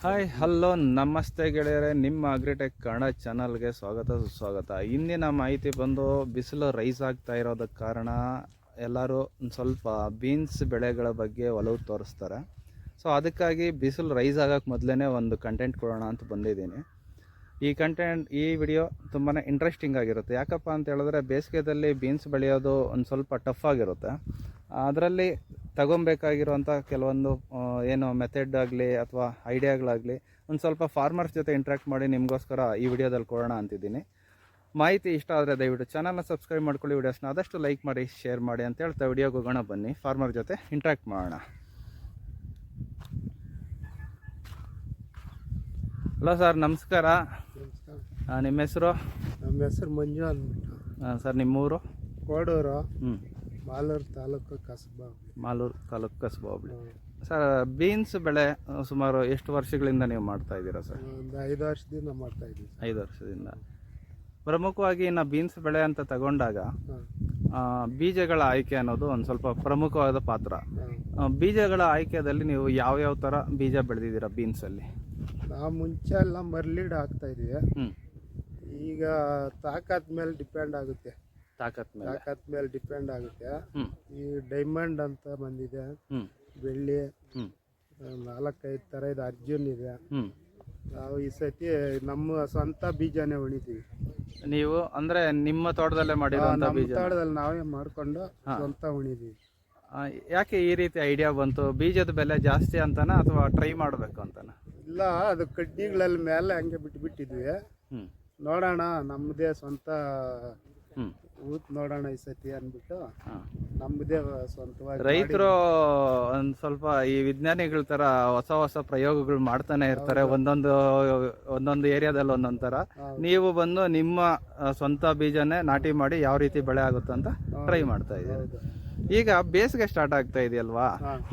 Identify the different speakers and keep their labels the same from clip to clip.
Speaker 1: Hi hello ನಮಸ್ತೆ ಗೆಳೆಯರೆ. ನಿಮ್ಮ ಅಗ್ರಿಟೆಕ್ ಕನ್ನಡ ಚಾನಲ್ಗೆ ಸ್ವಾಗತ, ಸುಸ್ವಾಗತ. ಇಂದಿನ ಮಾಹಿತಿ ಬಂದು ಬಿಸಿಲು ರೈಸ್ ಆಗ್ತಾ ಇರೋದಕ್ಕೆ ಕಾರಣ ಎಲ್ಲರೂ ಒಂದು ಸ್ವಲ್ಪ ಬೀನ್ಸ್ ಬೆಳೆಗಳ ಬಗ್ಗೆ ಒಲವು ತೋರಿಸ್ತಾರೆ. ಸೊ ಅದಕ್ಕಾಗಿ ಬಿಸಿಲು ರೈಸ್ ಆಗೋಕ್ಕೆ ಮೊದಲೇ ಒಂದು ಕಂಟೆಂಟ್ ಕೊಡೋಣ ಅಂತ ಬಂದಿದ್ದೀನಿ. ಈ ಕಂಟೆಂಟ್ ಈ ವಿಡಿಯೋ ತುಂಬಾ ಇಂಟ್ರೆಸ್ಟಿಂಗ್ ಆಗಿರುತ್ತೆ. ಯಾಕಪ್ಪ ಅಂತ ಹೇಳಿದ್ರೆ ಬೇಸಿಗೆದಲ್ಲಿ ಬೀನ್ಸ್ ಬೆಳೆಯೋದು ಒಂದು ಸ್ವಲ್ಪ ಟಫ್ ಆಗಿರುತ್ತೆ. ಅದರಲ್ಲಿ ತಗೊಬೇಕಾಗಿರುವಂಥ ಕೆಲವೊಂದು ಏನು ಮೆಥಡ್ ಆಗಲಿ ಅಥವಾ ಐಡಿಯಾಗಳಾಗಲಿ ಒಂದು ಸ್ವಲ್ಪ ಫಾರ್ಮರ್ಸ್ ಜೊತೆ ಇಂಟ್ರ್ಯಾಕ್ಟ್ ಮಾಡಿ ನಿಮಗೋಸ್ಕರ ಈ ವಿಡಿಯೋದಲ್ಲಿ ಕೊಡೋಣ ಅಂತಿದ್ದೀನಿ. ಮಾಹಿತಿ ಇಷ್ಟ ಆದರೆ ದಯವಿಟ್ಟು ಚಾನಲ್ನ ಸಬ್ಸ್ಕ್ರೈಬ್ ಮಾಡ್ಕೊಳ್ಳಿ ವಿಡಿಯೋಸ್ನ ಆದಷ್ಟು ಲೈಕ್ ಮಾಡಿ ಶೇರ್ ಮಾಡಿ ಅಂತ ಹೇಳ್ತಾ ವಿಡಿಯೋಗೆ ಹೋಗೋಣ ಬನ್ನಿ ಫಾರ್ಮರ್ ಜೊತೆ ಇಂಟ್ರ್ಯಾಕ್ಟ್ ಮಾಡೋಣ. ಹಲೋ ಸರ್ ನಮಸ್ಕಾರ. ನಿಮ್ಮ ಹೆಸರು?
Speaker 2: ನಮ್ಮ ಹೆಸರು ಮಂಜು ಅಂದ್ಬಿಟ್ಟು.
Speaker 1: ಸರ್ ನಿಮ್ಮೂರು?
Speaker 2: ಕೋಡೂರು.
Speaker 1: ಹ್ಞೂ
Speaker 2: ಮಾಲೂರು ತಾಲೂಕು ಕಸಬಾ.
Speaker 1: ಮಾಲೂರು ತಾಲೂಕು ಕಸಬಾ ಹೋಬಳಿ. ಸರ್ ಬೀನ್ಸ್ ಬೆಳೆ ಸುಮಾರು ಎಷ್ಟು ವರ್ಷಗಳಿಂದ ನೀವು ಮಾಡ್ತಾ ಇದ್ದೀರಾ ಸರ್?
Speaker 2: ಒಂದು ಐದು ವರ್ಷದಿಂದ ಮಾಡ್ತಾ ಇದ್ದೀವಿ
Speaker 1: ಐದು ವರ್ಷದಿಂದ. ಪ್ರಮುಖವಾಗಿ ಇನ್ನು ಬೀನ್ಸ್ ಬೆಳೆ ಅಂತ ತಗೊಂಡಾಗ ಬೀಜಗಳ ಆಯ್ಕೆ ಅನ್ನೋದು ಒಂದು ಸ್ವಲ್ಪ ಪ್ರಮುಖವಾದ ಪಾತ್ರ. ಬೀಜಗಳ ಆಯ್ಕೆಯಲ್ಲಿ ನೀವು ಯಾವ್ಯಾವ ಥರ ಬೀಜ ಬೆಳೆದಿದ್ದೀರಾ ಬೀನ್ಸಲ್ಲಿ?
Speaker 2: ನಾವು ಮುಂಚೆ ಎಲ್ಲ ಮರ್ಲೀಡ್ ಹಾಕ್ತಾ ಇದೀವಿ. ಈಗ ತಾಕತ್ ಮೇಲೆ ಡಿಪೆಂಡ್ ಆಗುತ್ತೆ.
Speaker 1: ತಾಕತ್ ಮೇಲೆ.
Speaker 2: ತಾಕತ್ ಮೇಲೆ ಡಿಪೆಂಡ್ ಆಗುತ್ತೆ. ಈ ಡೈಮಂಡ್ ಅಂತ ಬಂದಿದೆ. ಬೆಳ್ಳಿ ನಾಲ್ಕೈದು ಥರ ಇದು ಅರ್ಜುನ್ ಇದೆ. ನಾವು ಈ ಸತಿ ನಮ್ಮ ಸ್ವಂತ ಬೀಜನೇ ಉಣಿತೀವಿ.
Speaker 1: ನೀವು ಅಂದ್ರೆ ನಿಮ್ಮ ತೋಟದಲ್ಲೇ
Speaker 2: ನಮ್ಮ
Speaker 1: ಬೀಜ
Speaker 2: ತೋಟದಲ್ಲಿ ನಾವೇ ಮಾಡ್ಕೊಂಡು ಸ್ವಂತ ಉಣಿದೀವಿ.
Speaker 1: ಆ, ಯಾಕೆ ಈ ರೀತಿ ಐಡಿಯಾ ಬಂತು? ಬೀಜದ ಬೆಲೆ ಜಾಸ್ತಿ ಅಂತಾನ ಅಥವಾ ಟ್ರೈ ಮಾಡಬೇಕು ಅಂತಾನ?
Speaker 2: ಇಲ್ಲ ಅದು ಕಡ್ಡಿಗಳಲ್ಲಿ ಮೇಲೆ ಹಂಗೆ ಬಿಟ್ಬಿಟ್ಟಿದ್ವಿ.
Speaker 1: ಬಿಟ್ಟಿದ್ವಿ
Speaker 2: ನೋಡೋಣ ನಮ್ಮದೇ ಸ್ವಂತ ಊತ್ ನೋಡೋಣ ಈ ಸತಿ ಅಂದ್ಬಿಟ್ಟು
Speaker 1: ನಮ್ದೇ
Speaker 2: ನಮ್ಮದೇ ಸ್ವಂತವಾಗಿ
Speaker 1: ರೈತರು ಒಂದ್ ಸ್ವಲ್ಪ ಈ ವಿಜ್ಞಾನಿಗಳ ತರ ಹೊಸ ಹೊಸ ಪ್ರಯೋಗಗಳು ಮಾಡ್ತಾನೆ ಇರ್ತಾರೆ. ಒಂದೊಂದು ಒಂದೊಂದು ಏರಿಯಾದಲ್ಲಿ ಒಂದೊಂದ್ ತರ. ನೀವು ಬಂದು ನಿಮ್ಮ ಸ್ವಂತ ಬೀಜನೇ ನಾಟಿ ಮಾಡಿ ಯಾವ ರೀತಿ ಬೆಳೆ ಆಗುತ್ತೆ ಅಂತ ಟ್ರೈ ಮಾಡ್ತಾ ಇದ್ದೀರಿ.
Speaker 2: ಹೌದು.
Speaker 1: ಈಗ ಬೇಸಿಗೆ ಸ್ಟಾರ್ಟ್ ಆಗ್ತಾ ಇದೆಯಲ್ವಾ.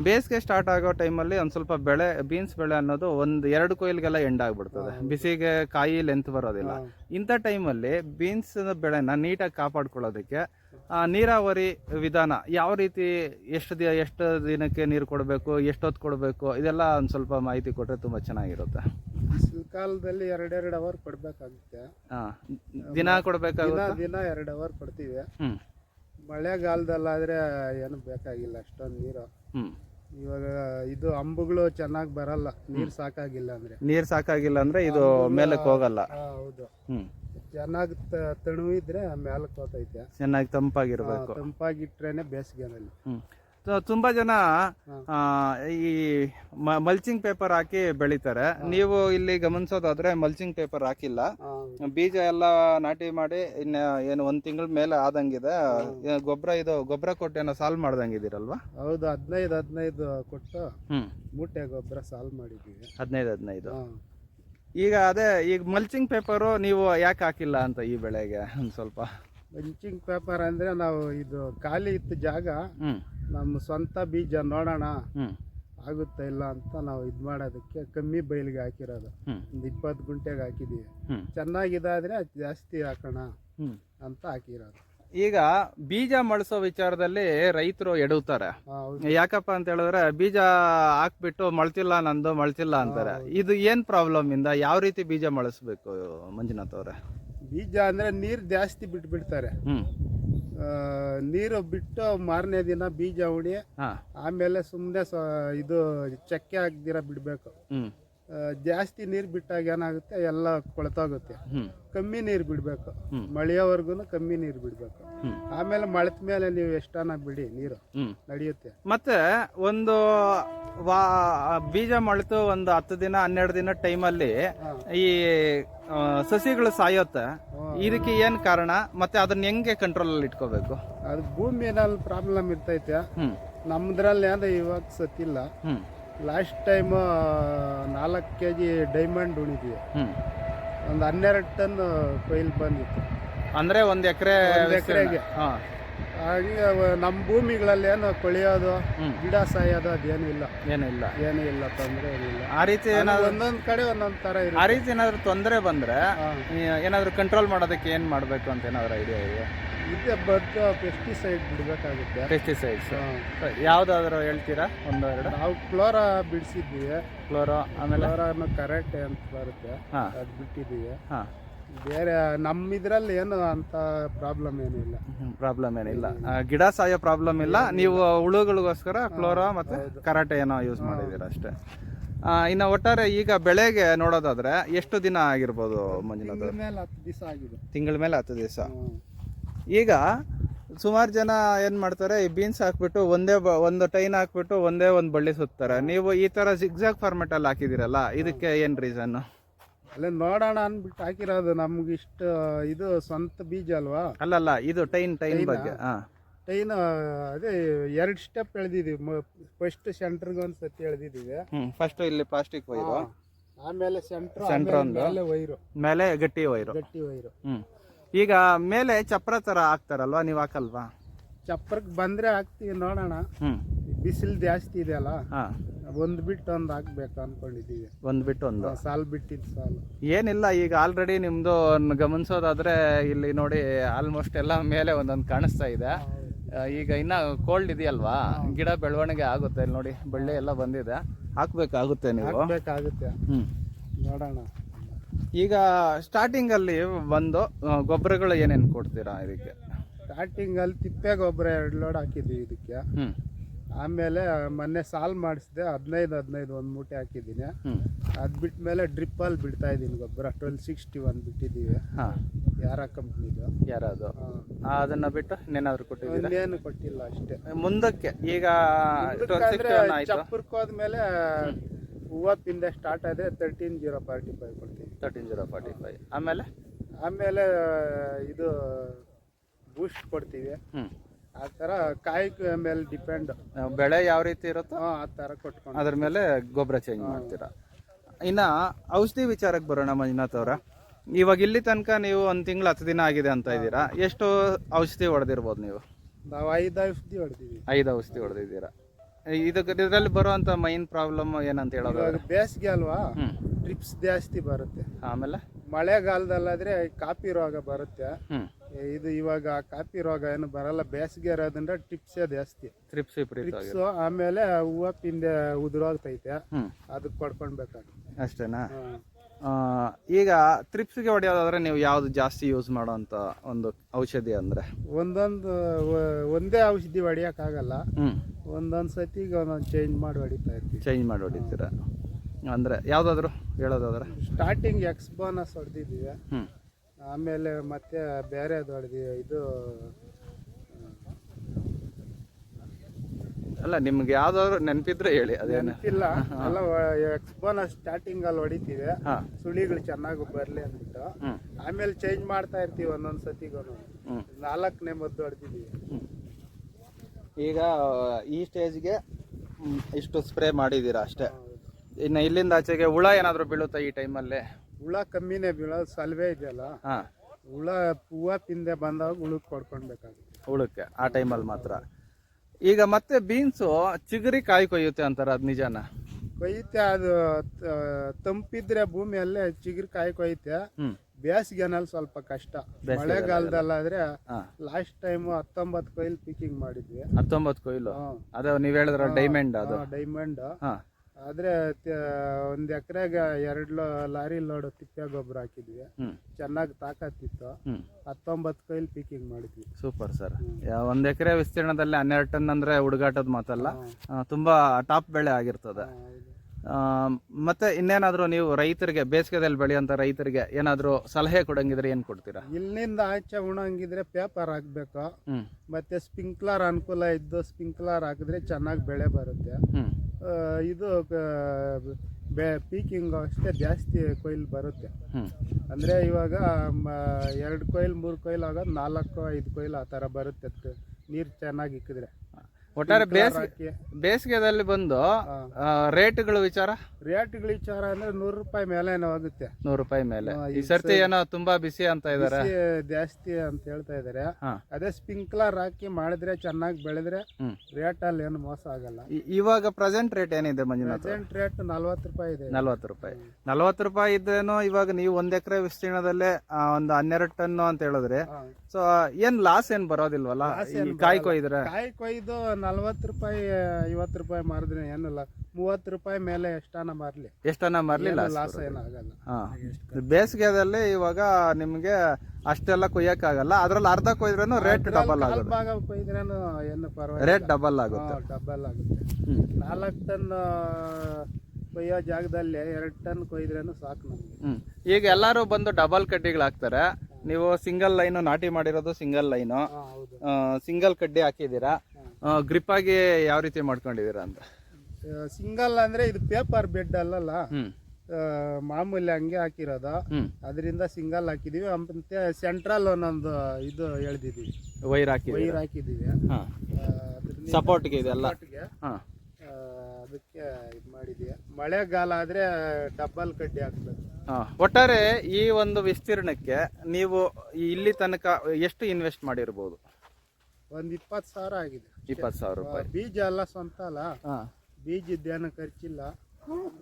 Speaker 1: ಬೇಸಿಗೆ ಸ್ಟಾರ್ಟ್ ಆಗೋ ಟೈಮಲ್ಲಿ ಒಂದು ಸ್ವಲ್ಪ ಬೆಳೆ ಬೀನ್ಸ್ ಬೆಳೆ ಅನ್ನೋದು ಒಂದು ಎರಡು ಕೊಯ್ಲಿಗೆಲ್ಲ ಎಂಡ್ ಆಗ್ಬಿಡ್ತದೆ. ಬಿಸಿಗೆ ಕಾಯಿ ಲೆಂತ್ ಬರೋದಿಲ್ಲ. ಇಂಥ ಟೈಮಲ್ಲಿ ಬೀನ್ಸ್ ಬೆಳೆನ ನೀಟಾಗಿ ಕಾಪಾಡ್ಕೊಳ್ಳೋದಕ್ಕೆ ನೀರಾವರಿ ವಿಧಾನ ಯಾವ ರೀತಿ ಎಷ್ಟು ದಿ ಎಷ್ಟು ದಿನಕ್ಕೆ ನೀರು ಕೊಡಬೇಕು ಎಷ್ಟೊತ್ತು ಕೊಡಬೇಕು ಇದೆಲ್ಲ ಒಂದು ಸ್ವಲ್ಪ ಮಾಹಿತಿ ಕೊಟ್ಟರೆ ತುಂಬ ಚೆನ್ನಾಗಿರುತ್ತೆ.
Speaker 2: ಕಾಲದಲ್ಲಿ ಎರಡೆರಡು ಅವರ್ ಕೊಡಬೇಕಾಗುತ್ತೆ.
Speaker 1: ಹಾಂ. ದಿನ ಕೊಡಬೇಕಾಗುತ್ತೆ?
Speaker 2: ದಿನ ದಿನ ಎರಡು ಅವರ್ ಕೊಡ್ತೀವಿ. ಮಳೆಗಾಲದಲ್ಲಾದ್ರೆ ಏನು ಬೇಕಾಗಿಲ್ಲ ಅಷ್ಟೊಂದು ನೀರು.
Speaker 1: ಹ್ಞೂ
Speaker 2: ಇವಾಗ ಇದು ಅಂಬುಗಳು ಚೆನ್ನಾಗಿ ಬರಲ್ಲ ನೀರು ಸಾಕಾಗಿಲ್ಲ ಅಂದ್ರೆ.
Speaker 1: ನೀರು ಸಾಕಾಗಿಲ್ಲ ಅಂದರೆ ಇದು ಮೇಲಕ್ಕೆ ಹೋಗಲ್ಲ.
Speaker 2: ಹೌದು.
Speaker 1: ಹ್ಞೂ
Speaker 2: ಚೆನ್ನಾಗಿ ತಣುವಿದ್ರೆ ಮೇಲಕ್ಕೆ ಹೋತೈತೆ.
Speaker 1: ಚೆನ್ನಾಗಿ ತಂಪಾಗಿರ್ಬೇಕು.
Speaker 2: ತಂಪಾಗಿಟ್ರೇನೆ ಬೇಸಿಗೆನಲ್ಲಿ.
Speaker 1: ತುಂಬಾ ಜನ ಈ ಮಲ್ಚಿಂಗ್ ಪೇಪರ್ ಹಾಕಿ ಬೆಳಿತಾರೆ. ನೀವು ಇಲ್ಲಿ ಗಮನಿಸೋದಾದ್ರೆ ಮಲ್ಚಿಂಗ್ ಪೇಪರ್ ಹಾಕಿಲ್ಲ. ಬೀಜ ಎಲ್ಲ ನಾಟಿ ಮಾಡಿ ಇನ್ನ ಏನು ಒಂದ್ ತಿಂಗಳ ಮೇಲೆ ಆದಂಗಿದೆ. ಗೊಬ್ಬರ ಇದು ಗೊಬ್ಬರ ಕೊಟ್ಟು ಏನೋ ಸಾಲ್ವ್ ಮಾಡ್ದಂಗಿದ್ದೀರಲ್ವಾ?
Speaker 2: ಹೌದು ಹದಿನೈದು ಹದಿನೈದು ಕೊಟ್ಟು ಮೂಟೆ ಗೊಬ್ಬರ ಸಾಲ್ವ್ ಮಾಡಿದ್ದೀವಿ.
Speaker 1: ಹದಿನೈದು ಹದಿನೈದು. ಈಗ ಅದೇ ಈಗ ಮಲ್ಚಿಂಗ್ ಪೇಪರು ನೀವು ಯಾಕೆ ಹಾಕಿಲ್ಲ ಅಂತ ಈ ಬೆಳೆಗೆ ಒಂದ್ ಸ್ವಲ್ಪ?
Speaker 2: ಮಲ್ಚಿಂಗ್ ಪೇಪರ್ ಅಂದ್ರೆ ನಾವು ಇದು ಖಾಲಿ ಇತ್ತು ಜಾಗ ನಮ್ಮ ಸ್ವಂತ ಬೀಜ ನೋಡೋಣ. ಆಗುತ್ತಾ ಇಲ್ಲ ಅಂತ ನಾವು ಇದು ಮಾಡೋದಕ್ಕೆ ಕಮ್ಮಿ ಬೈಲಿಗೆ ಹಾಕಿರೋದು. ಒಂದು ಇಪ್ಪತ್ತು ಗುಂಟೆಗೆ ಹಾಕಿದ್ದೀವಿ.
Speaker 1: ಚೆನ್ನಾಗಿದಾದರೆ
Speaker 2: ಚೆನ್ನಾಗಿದಾದ್ರೆ ಜಾಸ್ತಿ ಹಾಕೋಣ ಅಂತ ಹಾಕಿರೋದು.
Speaker 1: ಈಗ ಬೀಜ ಮಳಸೋ ವಿಚಾರದಲ್ಲಿ ರೈತರು ಎಡುತ್ತಾರೆ ಯಾಕಪ್ಪ ಅಂತ ಹೇಳಿದ್ರೆ ಬೀಜ ಹಾಕ್ಬಿಟ್ಟು ಮಳ್ತಿಲ್ಲ ನಂದು ಮಳ್ತಿಲ್ಲ ಅಂತಾರೆ. ಇದು ಏನ್ ಪ್ರಾಬ್ಲಮ್ ಇಂದ? ಯಾವ ರೀತಿ ಬೀಜ ಮಳಿಸ್ಬೇಕು ಮಂಜುನಾಥ್ ಅವ್ರೆ?
Speaker 2: ಬೀಜ ಅಂದ್ರೆ ನೀರು ಜಾಸ್ತಿ ಬಿಟ್ಬಿಡ್ತಾರೆ. ನೀರು ಬಿಟ್ಟು ಮಾರನೇ ದಿನ ಬೀಜ ಉಣಿ ಆಮೇಲೆ ಸುಮ್ಮನೆ ಇದು ಚಕ್ಕೆ ಹಾಕ್ದಿರ ಬಿಡಬೇಕು. ಜಾಸ್ತಿ ನೀರು ಬಿಟ್ಟಾಗ ಏನಾಗುತ್ತೆ? ಎಲ್ಲ ಕೊಳತಾಗುತ್ತೆ. ಕಮ್ಮಿ ನೀರು ಬಿಡಬೇಕು. ಮಳೆಯವರ್ಗು ಕಮ್ಮಿ ನೀರು ಬಿಡಬೇಕು. ಆಮೇಲೆ ಮಳೆತ ಮೇಲೆ ನೀವು ಎಷ್ಟಾನ ಬಿಡಿ ನೀರು ನಡೆಯುತ್ತೆ.
Speaker 1: ಮತ್ತೆ ಒಂದು ವಾ ಬೀಜ ಮೊಳೆತು ಒಂದು ಹತ್ತು ದಿನ ಹನ್ನೆರಡು ದಿನ ಟೈಮಲ್ಲಿ. ಈ ಸಸಿಗಳು ಸಾಯೋತ್ತೆ. ಇದಕ್ಕೆ ಏನ್ ಕಾರಣ? ಮತ್ತೆ ಅದನ್ನ ಹೆಂಗೆ ಕಂಟ್ರೋಲ್ ಅಲ್ಲಿ ಇಟ್ಕೋಬೇಕು?
Speaker 2: ಅದು ಭೂಮಿನಲ್ಲಿ ಪ್ರಾಬ್ಲಮ್ ಇರ್ತೈತೆ. ನಮ್ದ್ರಲ್ಲಿ ಅಂದ್ರೆ ಇವಾಗ ಸತ್ತಿಲ್ಲ ಲಾಸ್ಟ್ ಟೈಮ್ ನಾಲ್ಕು ಕೆ ಜಿ ಡೈಮಂಡ್ ಉಣಿದ್ವಿ ಒಂದು ಹನ್ನೆರಡು ಟನ್ ಕೊಯ್ಲು ಬಂದಿತ್ತು.
Speaker 1: ಅಂದ್ರೆ ಒಂದು ಎಕರೆ
Speaker 2: ಎಕರೆಗೆ. ಹಾಗೆ ನಮ್ಮ ಭೂಮಿಗಳಲ್ಲಿ ಏನು ಕೊಳೆಯೋದು. ಗಿಡ ಸಾಯೋದು ಅದೇನು ಇಲ್ಲ.
Speaker 1: ಏನೂ ಇಲ್ಲ.
Speaker 2: ಏನೂ ಇಲ್ಲ ತೊಂದರೆ ಇಲ್ಲ.
Speaker 1: ಆ ರೀತಿ ಏನಾದ್ರು
Speaker 2: ಒಂದೊಂದು ಕಡೆ ಒಂದೊಂದ್ ತರ
Speaker 1: ಆ ರೀತಿ ಏನಾದರೂ ತೊಂದರೆ ಬಂದ್ರೆ ಏನಾದರೂ ಏನಾದ್ರು ಕಂಟ್ರೋಲ್ ಮಾಡೋದಕ್ಕೆ ಏನು ಮಾಡಬೇಕು ಅಂತ ಏನಾದರೂ ಐಡಿಯಾ ಇದೆಯಾ?
Speaker 2: ಇದೆ ಬಟ್ ಪೆಸ್ಟಿಸೈಡ್ ಬಿಡಬೇಕಾಗುತ್ತೆ.
Speaker 1: ಪೆಸ್ಟಿಸೈಡ್ಸ್ ಯಾವ್ದಾದ್ರು ಹೇಳ್ತೀರಾ? ಒಂದು ಎರಡು.
Speaker 2: ನಾವು ಕ್ಲೋರಾ ಬಿಡಿಸಿದ್ದೀವಿ.
Speaker 1: ಕ್ಲೋರೋ ಆಮೇಲೆ?
Speaker 2: ಕ್ಲೋರಾನು ಕರೆಕ್ಟ್ ಅಂತ ಬರುತ್ತೆ.
Speaker 1: ಹಾಂ.
Speaker 2: ಅದು ಬಿಟ್ಟಿದ್ದೀವಿ.
Speaker 1: ಹಾ.
Speaker 2: ಬೇರೆ ನಮ್ಮ ಇದ್ರಲ್ಲಿ ಏನು ಅಂತ ಪ್ರಾಬ್ಲಮ್ ಏನಿಲ್ಲ.
Speaker 1: ಪ್ರಾಬ್ಲಮ್ ಏನಿಲ್ಲ. ಆ, ಗಿಡ ಸಾಯೋ ಪ್ರಾಬ್ಲಮ್ ಇಲ್ಲ. ನೀವು ಹುಳುಗಳಿಗೋಸ್ಕರ ಕ್ಲೋರೋ ಮತ್ತೆ ಕರಾಟೆ ಏನೋ ಯೂಸ್ ಮಾಡಿದ್ದೀರಾ ಅಷ್ಟೇ. ಆ, ಇನ್ನು ಒಟ್ಟಾರೆ ಈಗ ಬೆಳೆಗೆ ನೋಡೋದಾದ್ರೆ ಎಷ್ಟು ದಿನ ಆಗಿರ್ಬೋದು ಮಂಜುನಾಥ್
Speaker 2: ತಿಂಗಳ ಮೇಲೆ ಹತ್ತು ದಿವಸ ಆಗಿದೆ.
Speaker 1: ತಿಂಗಳ ಮೇಲೆ ಹತ್ತು ದಿವಸ.
Speaker 2: ಹ್ಮ್.
Speaker 1: ಈಗ ಸುಮಾರು ಜನ ಏನು ಮಾಡ್ತಾರೆ ಈ ಬೀನ್ಸ್ ಹಾಕ್ಬಿಟ್ಟು ಒಂದೇ ಬ- ಒಂದು ಟೈನ್ ಹಾಕ್ಬಿಟ್ಟು ಒಂದೇ ಒಂದು ಬಳ್ಳಿ ಸುತ್ತಾರೆ. ನೀವು ಈ ತರ ಜಿಗ್ಜಾಗ್ ಫಾರ್ಮೆಟಲ್ಲಿ ಅಲ್ಲಿ ಹಾಕಿದಿರಲ್ಲ ಇದಕ್ಕೆ ಏನು ರೀಸನ್
Speaker 2: ಅಲ್ಲೇ ನೋಡೋಣ ಅಂದ್ಬಿಟ್ಟು ಹಾಕಿರೋದು ನಮ್ಗೆ ಇಷ್ಟು ಇದು ಸ್ವಂತ ಬೀಜ ಅಲ್ವಾ?
Speaker 1: ಅಲ್ಲಲ್ಲ ಇದು ಟೈನ್ ಟೈನ್? ಬಗ್ಗೆ ಹಾ.
Speaker 2: ಟೈನ್ ಅದೇ ಎರಡು ಸ್ಟೆಪ್ ಎಳ್ದಿದೀವಿ ಫಸ್ಟ್ ಸೆಂಟ್ರಿಗೆ ಒಂದು ಸತಿ
Speaker 1: ಎಳ್ದಿದ್ದೀವಿ. ಫಸ್ಟ್ ಇಲ್ಲಿ ಪ್ಲಾಸ್ಟಿಕ್ ವೈರು
Speaker 2: ಆಮೇಲೆ ಸೆಂಟ್ರ್
Speaker 1: ಸೆಂಟ್ರ್ ಒಂದು.
Speaker 2: ಮೇಲೆ ವೈರು
Speaker 1: ಮೇಲೆ ಗಟ್ಟಿ ವೈರು
Speaker 2: ಗಟ್ಟಿ ವೈರು
Speaker 1: ಈಗ ಮೇಲೆ ಚಪ್ರ ತರ ಹಾಕ್ತಾರಲ್ವಾ ನೀವು ಹಾಕಲ್ವಾ?
Speaker 2: ಚಪ್ರಕ್ಕೆ ಬಂದ್ರೆ ಹಾಕ್ತೀವಿ ನೋಡೋಣ. ಬಿಸಿಲು ಜಾಸ್ತಿ ಇದೆಯಲ್ಲ
Speaker 1: ಹಾ.
Speaker 2: ಒಂದ್ ಬಿಟ್ಟು ಒಂದು ಹಾಕ್ಬೇಕು ಅನ್ಕೊಂಡಿದೀವಿ
Speaker 1: ಒಂದ್ ಬಿಟ್ಟು ಒಂದು.
Speaker 2: ಸಾಲ್ ಬಿಟ್ಟಿದ್ ಸಾಲು.
Speaker 1: ಏನಿಲ್ಲ ಈಗ ಆಲ್ರೆಡಿ ನಿಮ್ಮದು ಗಮನಿಸೋದಾದ್ರೆ ಇಲ್ಲಿ ನೋಡಿ ಆಲ್ಮೋಸ್ಟ್ ಎಲ್ಲ ಮೇಲೆ ಒಂದೊಂದು ಕಾಣಿಸ್ತಾ ಇದೆ. ಈಗ ಇನ್ನ ಕೋಲ್ಡ್ ಇದೆಯಲ್ವಾ? ಗಿಡ ಬೆಳವಣಿಗೆ ಆಗುತ್ತೆ ಇಲ್ಲಿ ನೋಡಿ ಬಳ್ಳಿ ಎಲ್ಲ ಬಂದಿದೆ. ಹಾಕ್ಬೇಕಾಗುತ್ತೆ ನೀವು?
Speaker 2: ಹಾಕ್ಬೇಕಾಗುತ್ತೆ.
Speaker 1: ಹ್ಮ್.
Speaker 2: ನೋಡೋಣ.
Speaker 1: ಈಗ ಸ್ಟಾರ್ಟಿಂಗ್ ಅಲ್ಲಿ ಬಂದು ಗೊಬ್ಬರಗಳು ಏನೇನು ಕೊಡ್ತೀರಾ ಇದಕ್ಕೆ?
Speaker 2: ಸ್ಟಾರ್ಟಿಂಗ್ ಅಲ್ಲಿ ತಿಪ್ಪೆ ಗೊಬ್ಬರ ಎರಡು ಲೋಡ್ ಹಾಕಿದ್ವಿ ಇದಕ್ಕೆ. ಆಮೇಲೆ ಮೊನ್ನೆ ಸಾಲ್ ಮಾಡಿಸಿದೆ ಹದಿನೈದು ಹದಿನೈದು ಒಂದು ಮೂಟೆ ಹಾಕಿದ್ದೀನಿ. ಅದು ಬಿಟ್ಟ ಮೇಲೆ ಡ್ರಿಪ್ಪಲ್ಲಿ ಬಿಡ್ತಾ ಇದ್ದೀನಿ ಗೊಬ್ಬರ ಟ್ವೆಲ್ ಸಿಕ್ಸ್ಟಿ ಒನ್ ಬಿಟ್ಟಿದ್ದೀವಿ.
Speaker 1: ಹಾಂ.
Speaker 2: ಯಾರ ಕಂಪ್ನಿದು
Speaker 1: ಯಾರದು? ಅದನ್ನ ಬಿಟ್ಟು ಇನ್ನೇನಾದ್ರು ಕೊಟ್ಟಿದ್ದೀರಾ?
Speaker 2: ಇನ್ನೇನು ಕೊಟ್ಟಿಲ್ಲ ಅಷ್ಟೇ.
Speaker 1: ಮುಂದಕ್ಕೆ ಈಗ
Speaker 2: ಚಪ್ಪರ್ಕೋದ್ಮೇಲೆ
Speaker 1: 1261 ಆಯ್ತು.
Speaker 2: ಚಪ್ಪರ್ಕ್ ಹೋದ್ಮೇಲೆ ಹೂವು ಪಿಂದೆ ಸ್ಟಾರ್ಟ್ ಆದ್ರೆ ತರ್ಟೀನ್ ಜೀರೋ ಫಾರ್ಟಿ ಫೈವ್ ಕೊಡ್ತೀವಿ
Speaker 1: ತರ್ಟೀನ್ ಜೀರೋ ಫಾರ್ಟಿ ಫೈವ್ ಆಮೇಲೆ
Speaker 2: ಆಮೇಲೆ ಇದು ಬೂಸ್ಟ್ ಕೊಡ್ತೀವಿ. ಆ ಥರ ಕಾಯಿ ಮೇಲೆ ಡಿಪೆಂಡ್
Speaker 1: ಬೆಳೆ ಯಾವ ರೀತಿ ಇರುತ್ತೋ
Speaker 2: ಆ ಥರ ಕೊಟ್ಕೊಂಡು.
Speaker 1: ಅದ್ರ ಮೇಲೆ ಗೊಬ್ಬರ ಚೇಂಜ್ ಮಾಡ್ತೀರಾ. ಇನ್ನ ಔಷಧಿ ವಿಚಾರಕ್ಕೆ ಬರೋಣ ಮಂಜುನಾಥ್ ಅವರ. ಇವಾಗ ಇಲ್ಲಿ ತನಕ ನೀವು ಒಂದು ತಿಂಗಳು ಹತ್ತು ದಿನ ಆಗಿದೆ ಅಂತ ಇದ್ದೀರಾ. ಎಷ್ಟು ಔಷಧಿ ಹೊಡೆದಿರ್ಬೋದು ನೀವು?
Speaker 2: ನಾವು ಐದು ಔಷಧಿ ಹೊಡೆದಿದ್ದೀವಿ
Speaker 1: ಐದು ಔಷಧಿ ಹೊಡೆದಿದ್ದೀರಾ. ಇದಕ್ಕೆ ಇದರಲ್ಲಿ ಬರುವಂಥ ಮೈನ್ ಪ್ರಾಬ್ಲಮ್ ಏನಂತ ಹೇಳೋದು
Speaker 2: ಬೇಸಿಗೆ ಅಲ್ವಾ?
Speaker 1: ಹ್ಮ್
Speaker 2: ಟ್ರಿಪ್ಸ್ ಜಾಸ್ತಿ ಬರುತ್ತೆ.
Speaker 1: ಆಮೇಲೆ?
Speaker 2: ಮಳೆಗಾಲದಲ್ಲಾದ್ರೆ ಕಾಪಿ ರೋಗ ಬರುತ್ತೆ.
Speaker 1: ಹ್ಮ್.
Speaker 2: ಇದು ಇವಾಗ ಕಾಪಿ ರೋಗ ಏನು ಬರಲ್ಲ ಬೇಸಿಗೆ ಇರೋದ್ರಿಂದ ಟಿಪ್ಸೇ ಜಾಸ್ತಿ.
Speaker 1: ತ್ರಿಪ್ಸ್ ವಿಪರೀತ
Speaker 2: ಟ್ರಿಪ್ಸ್ ಆಮೇಲೆ ಹೂವು ಪಿಂದೆ ಉದುರೋಗ್ತೈತೆ.
Speaker 1: ಹ್ಮ್.
Speaker 2: ಅದಕ್ಕೆ ಪಡ್ಕೊಳ್ಬೇಕಾಗುತ್ತೆ.
Speaker 1: ಅಷ್ಟೇನಾ. ಆ, ಈಗ ತ್ರಿಪ್ಸ್ಗೆ ಹೊಡೆಯೋದಾದ್ರೆ ನೀವು ಯಾವ್ದು ಜಾಸ್ತಿ ಯೂಸ್ ಮಾಡೋಂಥ ಒಂದು ಔಷಧಿ ಅಂದ್ರೆ?
Speaker 2: ಒಂದೊಂದು ಒಂದೇ ಔಷಧಿ ಹೊಡಿಯೋಕ್ಕಾಗಲ್ಲ.
Speaker 1: ಹ್ಮ್.
Speaker 2: ಒಂದೊಂದು ಸತಿಗೆ ಒಂದೊಂದು ಚೇಂಜ್ ಮಾಡಿ ಹೊಡಿತಾ ಇರ್ತೀವಿ.
Speaker 1: ಚೇಂಜ್ ಮಾಡಿ ಹೊಡಿತೀರಾ? ಅಂದ್ರೆ ಯಾವ್ದಾದ್ರು ಹೇಳೋದಾದ್ರೆ?
Speaker 2: ಸ್ಟಾರ್ಟಿಂಗ್ ಎಕ್ಸ್ ಬೋನಸ್ ಹೊಡೆದಿದ್ದೀವಿ. ಆಮೇಲೆ ಮತ್ತೆ ಬೇರೆ ಹೊಡೆದಿವಿ ಇದು
Speaker 1: ಅಲ್ಲ ನಿಮ್ಗೆ ಯಾವ್ದಾದ್ರು ನೆನಪಿದ್ರೆ ಹೇಳಿ ಅದೇನು?
Speaker 2: ಇಲ್ಲ ಅಲ್ಲ ಎಕ್ಸ್ ಬೋನಸ್ ಸ್ಟಾರ್ಟಿಂಗ್ ಅಲ್ಲಿ ಹೊಡಿತೀವಿ.
Speaker 1: ಹಾ.
Speaker 2: ಸುಳಿಗಳು ಚೆನ್ನಾಗಿ ಬರಲಿ ಅಂದ್ಬಿಟ್ಟು. ಆಮೇಲೆ ಚೇಂಜ್ ಮಾಡ್ತಾ ಇರ್ತೀವಿ ಒಂದೊಂದು ಸತಿಗೂ ನಾಲ್ಕನೇ ಮದ್ದು ಹೊಡೆದಿದ್ದೀವಿ.
Speaker 1: ಈಗ ಈ ಸ್ಟೇಜ್ಗೆ ಇಷ್ಟು ಸ್ಪ್ರೇ ಮಾಡಿದ್ದೀರಾ ಅಷ್ಟೇ? ಇನ್ನು ಇಲ್ಲಿಂದ ಆಚೆಗೆ ಹುಳ ಏನಾದರೂ ಬೀಳುತ್ತಾ ಈ ಟೈಮಲ್ಲಿ?
Speaker 2: ಹುಳ ಕಮ್ಮಿನೇ ಬೀಳೋದು ಸಲ್ವೆ ಇದೆಯಲ್ಲ?
Speaker 1: ಹಾಂ.
Speaker 2: ಹುಳ ಹೂವು ತಿಂದೆ ಬಂದಾಗ ಹುಳಕ್ಕೆ ಕೊಡ್ಕೊಳ್ಬೇಕಾಗುತ್ತೆ
Speaker 1: ಹುಳಕ್ಕೆ ಆ ಟೈಮಲ್ಲಿ ಮಾತ್ರ. ಈಗ ಮತ್ತೆ ಬೀನ್ಸು ಚಿಗುರಿ ಕಾಯಿ ಕೊಯ್ಯುತ್ತೆ ಅಂತಾರೆ ಅದು ನಿಜಾನ?
Speaker 2: ಕೊಯ್ಯುತ್ತೆ ಅದು ತಂಪಿದ್ರೆ ಭೂಮಿಯಲ್ಲೇ ಚಿಗುರು ಕಾಯಿ ಕೊಯ್ಯುತ್ತೆ. ಬೇಸಿಗೆನಲ್ಲಿ ಸ್ವಲ್ಪ ಕಷ್ಟ. ಮಳೆಗಾಲದಲ್ಲಾದ್ರೆ ಲಾಸ್ಟ್ ಟೈಮ್ ಹತ್ತೊಂಬತ್ತು ಕೊಯ್ಲು ಪಿಕಿಂಗ್ ಮಾಡಿದ್ವಿ.
Speaker 1: ಹತ್ತೊಂಬತ್ತು ಕೊಯ್ಲು? ಅದೇ ನೀವು ಹೇಳಿದ್ರ ಡೈಮಂಡ್ ಅದು.
Speaker 2: ಡೈಮಂಡ್
Speaker 1: ಹಾಂ.
Speaker 2: ಆದ್ರೆ ಒಂದು ಎಕರೆಗೆ ಎರಡು ಲಾರಿ ಲೋಡ್ ತಿಪ್ಪೆ ಗೊಬ್ಬರ ಹಾಕಿದ್ವಿ. ಚೆನ್ನಾಗಿ ತಾಕತ್ತಿತ್ತು. ಹತ್ತೊಂಬತ್ತು ಕೈಲಿ ಪಿಕಿಂಗ್ ಮಾಡಿದ್ವಿ.
Speaker 1: Super sir. ಒಂದು ಎಕರೆ ವಿಸ್ತೀರ್ಣದಲ್ಲಿ ಹನ್ನೆರಡು ಟನ್ ಅಂದರೆ ಹುಡುಗಾಟದ ಮಾತಲ್ಲ. ತುಂಬ ಟಾಪ್ ಬೆಳೆ ಆಗಿರ್ತದೆ. ಮತ್ತೆ ಇನ್ನೇನಾದರೂ ನೀವು ರೈತರಿಗೆ ಬೇಸಿಗೆದಲ್ಲಿ ಬೆಳೆಯುವಂಥ ರೈತರಿಗೆ ಏನಾದರೂ ಸಲಹೆ ಕೊಡಂಗಿದ್ರೆ ಏನು ಕೊಡ್ತೀರಾ?
Speaker 2: ಇಲ್ಲಿಂದ ಆಚೆ ಉಣಂಗಿದ್ರೆ ಪೇಪರ್ ಹಾಕ್ಬೇಕು. ಮತ್ತೆ ಸ್ಪ್ರಿಂಕ್ಲರ್ ಅನುಕೂಲ ಇದ್ದು ಸ್ಪ್ರಿಂಕ್ಲರ್ ಹಾಕಿದ್ರೆ ಚೆನ್ನಾಗಿ ಬೆಳೆ ಬರುತ್ತೆ. ಇದು ಬೆ ಪೀಕಿಂಗ್ ಅಷ್ಟೇ ಜಾಸ್ತಿ ಕೊಯ್ಲು ಬರುತ್ತೆ. ಅಂದರೆ ಇವಾಗ ಎರಡು ಕೊಯ್ಲು ಮೂರು ಕೊಯ್ಲು ಆಗೋದು ನಾಲ್ಕು ಐದು ಕೊಯ್ಲು ಆ ಥರ ಬರುತ್ತೆ. ನೀರು ಚೆನ್ನಾಗಿ ಇಕ್ಕಿದ್ರೆ.
Speaker 1: ಒಟ್ಟಾರೆ
Speaker 2: ಬೇಸಿಗೆ
Speaker 1: ಬೇಸಿಗೆದಲ್ಲಿ ಬಂದು ರೇಟ್ಗಳು ವಿಚಾರ?
Speaker 2: ರೇಟ್ಗಳ ವಿಚಾರ ಅಂದ್ರೆ ನೂರು ರೂಪಾಯಿ ಮೇಲೆ ಏನೋ ಆಗುತ್ತೆ.
Speaker 1: ನೂರು ರೂಪಾಯಿ ಮೇಲೆ. ಈ ಸರ್ತಿ ಏನೋ ತುಂಬಾ ಬಿಸಿ ಅಂತ ಇದಾರೆ.
Speaker 2: ಜಾಸ್ತಿ ಅಂತ ಹೇಳ್ತಾ ಇದಾರೆ. ಅದೇ ಸ್ಪಿಂಕ್ಲರ್ ಹಾಕಿ ಮಾಡಿದ್ರೆ ಚೆನ್ನಾಗಿ ಬೆಳೆದ್ರೆ ರೇಟ್ ಅಲ್ಲಿ ಏನು ಮೋಸ ಆಗಲ್ಲ.
Speaker 1: ಇವಾಗ ಪ್ರೆಸೆಂಟ್ ರೇಟ್ ಏನಿದೆ ಮಂಜುನಾಥ್
Speaker 2: ಪ್ರೆಸೆಂಟ್ ರೇಟ್ ನಲ್ವತ್ತು ರೂಪಾಯಿ ಇದೆ.
Speaker 1: ನಲ್ವತ್ತು ರೂಪಾಯಿ. ನಲ್ವತ್ತು ರೂಪಾಯಿ ಇದ್ರೇನು ಇವಾಗ ನೀವು ಒಂದ್ ಎಕರೆ ವಿಸ್ತೀರ್ಣದಲ್ಲೇ ಒಂದು ಹನ್ನೆರಡು ಟನ್ ಅಂತ ಹೇಳಿದ್ರೆ. ಸೊ ಏನ್ ಲಾಸ್ ಏನ್ ಬರೋದಿಲ್ವಲ್ಲ? ಕಾಯಿ ಕೊಯ್ದ್ರೆ.
Speaker 2: ಕಾಯಿ ಕೊಯ್ದು ನಲ್ವತ್ತು ರೂಪಾಯಿ ಐವತ್ತು ರೂಪಾಯಿ ಮಾರಿದ್ರೆ ಏನಿಲ್ಲ. ಮೂವತ್ತು ರೂಪಾಯಿ ಮೇಲೆ ಎಷ್ಟಾನ ಮಾರ್ಲಿ.
Speaker 1: ಎಷ್ಟನ್ನ ಮರ್ಲಿಲ್ಲ
Speaker 2: ಲಾಸ್ ಏನಾಗಲ್ಲ.
Speaker 1: ಬೇಸಿಗೆದಲ್ಲಿ ಇವಾಗ ನಿಮಗೆ ಅಷ್ಟೆಲ್ಲ ಕೊಯ್ಯಕ್ಕಾಗಲ್ಲ. ಅದ್ರಲ್ಲಿ ಅರ್ಧ ಕೊಯ್ದ್ರೂ ರೇಟ್ ಡಬಲ್ ಆಗುತ್ತೆ
Speaker 2: ಭಾಗ ಕೊಯ್ದ್ರೇನು ಏನು ಪರವಾಗಿಲ್ಲ.
Speaker 1: ರೇಟ್ ಡಬಲ್ ಆಗುತ್ತೆ.
Speaker 2: ಡಬಲ್ ಆಗುತ್ತೆ. ನಾಲ್ಕು ಟನ್ ಕೊಯ್ಯೋ ಜಾಗದಲ್ಲಿ ಎರಡು ಟನ್ ಕೊಯ್ದ್ರೇನು ಸಾಕು ನಮಗೆ.
Speaker 1: ಈಗ ಎಲ್ಲರೂ ಬಂದು ಡಬಲ್ ಕಡ್ಡಿಗಳು ಹಾಕ್ತಾರೆ ನೀವು ಸಿಂಗಲ್ ಲೈನ್ ನಾಟಿ ಮಾಡಿರೋದು ಸಿಂಗಲ್ ಲೈನು ಸಿಂಗಲ್ ಕಡ್ಡಿ ಹಾಕಿದ್ದೀರಾ. ಗ್ರಿಪ್ ಆಗಿ ಯಾವ ರೀತಿ ಮಾಡ್ಕೊಂಡಿದ್ದೀರಾ ಅಂತ?
Speaker 2: ಸಿಂಗಲ್ ಅಂದ್ರೆ ಇದು ಪೇಪರ್ ಬೆಡ್ ಅಲ್ಲಲ್ಲ?
Speaker 1: ಹ್ಮ್.
Speaker 2: ಆ, ಮಾಮೂಲಿ ಹಂಗೆ ಹಾಕಿರೋದು.
Speaker 1: ಹ್ಮ್.
Speaker 2: ಅದರಿಂದ ಸಿಂಗಲ್ ಹಾಕಿದೀವಿ. ಮತ್ತೆ ಸೆಂಟ್ರಲ್ ಒಂದೊಂದು ಇದು ಎಳ್ದಿದೀವಿ.
Speaker 1: ವೈರ್ ಹಾಕಿ
Speaker 2: ವೈರ್ ಹಾಕಿದೀವಿ.
Speaker 1: ಹಾ.
Speaker 2: ಆ, ಅದ್ರಿಂದ
Speaker 1: ಸಪೋರ್ಟ್ಗೆ ಇದೆಲ್ಲ?
Speaker 2: ಒಟ್ಟಿಗೆ,
Speaker 1: ಹಾ.
Speaker 2: ಆ, ಅದಕ್ಕೆ ಇದು ಮಾಡಿದೀವಿ. ಮಳೆಗಾಲ ಆದ್ರೆ ಡಬ್ಬಲ್ ಕಡ್ಡಿ ಹಾಕ್ಬೇಕು.
Speaker 1: ಹಾ. ಒಟ್ಟಾರೆ ಈ ಒಂದು ವಿಸ್ತೀರ್ಣಕ್ಕೆ ನೀವು ಇಲ್ಲಿ ತನಕ ಎಷ್ಟು ಇನ್ವೆಸ್ಟ್ ಮಾಡಿರ್ಬೋದು?
Speaker 2: ಒಂದ್ ಇಪ್ಪತ್ತು ಸಾವಿರ ಆಗಿದೆ.
Speaker 1: ಇಪ್ಪತ್ತು ಸಾವಿರ ರೂಪಾಯಿ.
Speaker 2: ಬೀಜ ಎಲ್ಲ ಸ್ವಂತ ಅಲ್ಲ?
Speaker 1: ಬೀಜ
Speaker 2: ಬೀಜದ್ದೇನು ಖರ್ಚಿಲ್ಲ.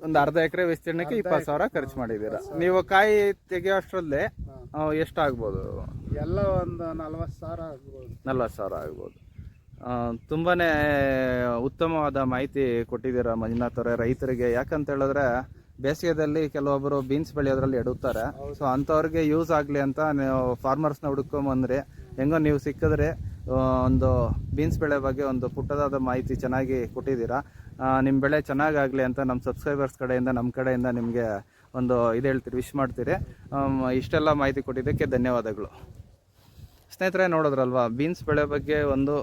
Speaker 1: ಒಂದು ಅರ್ಧ ಎಕರೆ ವಿಸ್ತೀರ್ಣಕ್ಕೆ ಇಪ್ಪತ್ತು ಸಾವಿರ ಖರ್ಚು ಮಾಡಿದ್ದೀರಾ. ನೀವು ಕಾಯಿ ತೆಗೆಯೋಷ್ಟರಲ್ಲಿ
Speaker 2: ಎಷ್ಟು
Speaker 1: ಎಷ್ಟಾಗ್ಬೋದು?
Speaker 2: ಎಲ್ಲ ಒಂದು ನಲ್ವತ್ತು ಸಾವಿರ ಆಗ್ಬೋದು.
Speaker 1: ನಲ್ವತ್ತು ಸಾವಿರ ಆಗ್ಬೋದು. ತುಂಬಾ ಉತ್ತಮವಾದ ಮಾಹಿತಿ ಕೊಟ್ಟಿದ್ದೀರಾ ಮಂಜುನಾಥ್ ಅವರೇ. ರೈತರಿಗೆ ಯಾಕಂತ ಹೇಳಿದ್ರೆ ಬೇಸಿಗೆದಲ್ಲಿ ಕೆಲವೊಬ್ಬರು ಬೀನ್ಸ್ ಬೆಳೆಯೋದ್ರಲ್ಲಿ ಎಡುತ್ತಾರೆ. ಸೊ ಅಂಥವ್ರಿಗೆ ಯೂಸ್ ಆಗಲಿ ಅಂತ ನೀವು ಫಾರ್ಮರ್ಸ್ನ ಹುಡ್ಕೊಂಬಂದ್ರಿ. ಹೆಂಗೋ ನೀವು ಸಿಕ್ಕಿದ್ರೆ ಒಂದು ಬೀನ್ಸ್ ಬೆಳೆ ಬಗ್ಗೆ ಒಂದು ಪುಟ್ಟದಾದ ಮಾಹಿತಿ ಚೆನ್ನಾಗಿ ಕೊಟ್ಟಿದ್ದೀರಾ. ನಿಮ್ಮ ಬೆಳೆ ಚೆನ್ನಾಗಾಗಲಿ ಅಂತ ನಮ್ಮ ಸಬ್ಸ್ಕ್ರೈಬರ್ಸ್ ಕಡೆಯಿಂದ ನಮ್ಮ ಕಡೆಯಿಂದ ನಿಮಗೆ ಒಂದು ಇದು ಹೇಳ್ತೀರಿ ವಿಶ್ ಮಾಡ್ತೀರಿ. ಇಷ್ಟೆಲ್ಲ ಮಾಹಿತಿ ಕೊಟ್ಟಿದ್ದಕ್ಕೆ ಧನ್ಯವಾದಗಳು. ಸ್ನೇಹಿತರೆ, ನೋಡಿದ್ರಲ್ವಾ, ಬೀನ್ಸ್ ಬೆಳೆ ಬಗ್ಗೆ ಒಂದು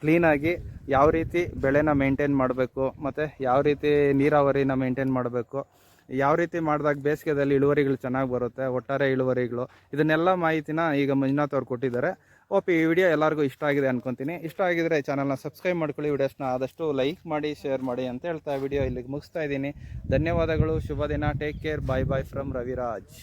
Speaker 1: ಕ್ಲೀನಾಗಿ ಯಾವ ರೀತಿ ಬೆಳೆನ ಮೇಂಟೈನ್ ಮಾಡಬೇಕು, ಮತ್ತು ಯಾವ ರೀತಿ ನೀರಾವರಿನ ಮೇಂಟೈನ್ ಮಾಡಬೇಕು, ಯಾವ ರೀತಿ ಮಾಡಿದಾಗ ಬೇಸಿಗೆದಲ್ಲಿ ಇಳುವರಿಗಳು ಚೆನ್ನಾಗಿ ಬರುತ್ತೆ, ಒಟ್ಟಾರೆ ಇಳುವರಿಗಳು, ಇದನ್ನೆಲ್ಲ ಮಾಹಿತಿನ ಈಗ ಮಂಜುನಾಥ್ ಅವ್ರು ಕೊಟ್ಟಿದ್ದಾರೆ. ಓಪಿ ಈ ವಿಡಿಯೋ ಎಲ್ಲರಿಗೂ ಇಷ್ಟ ಆಗಿದೆ ಅನ್ಕೊಂತೀನಿ. ಇಷ್ಟ ಆಗಿದ್ರೆ ಚಾನಲ್ನ ಸಬ್ಸ್ಕ್ರೈಬ್ ಮಾಡ್ಕೊಳ್ಳಿ ವಿಡಿಯೋಸ್ನ ಆದಷ್ಟು ಲೈಕ್ ಮಾಡಿ ಶೇರ್ ಮಾಡಿ ಅಂತ ಹೇಳ್ತಾ ವಿಡಿಯೋ ಇಲ್ಲಿಗೆ ಮುಗಿಸ್ತಾ ಇದ್ದೀನಿ. ಧನ್ಯವಾದಗಳು, ಶುಭ ದಿನ take care bye bye from Raviraj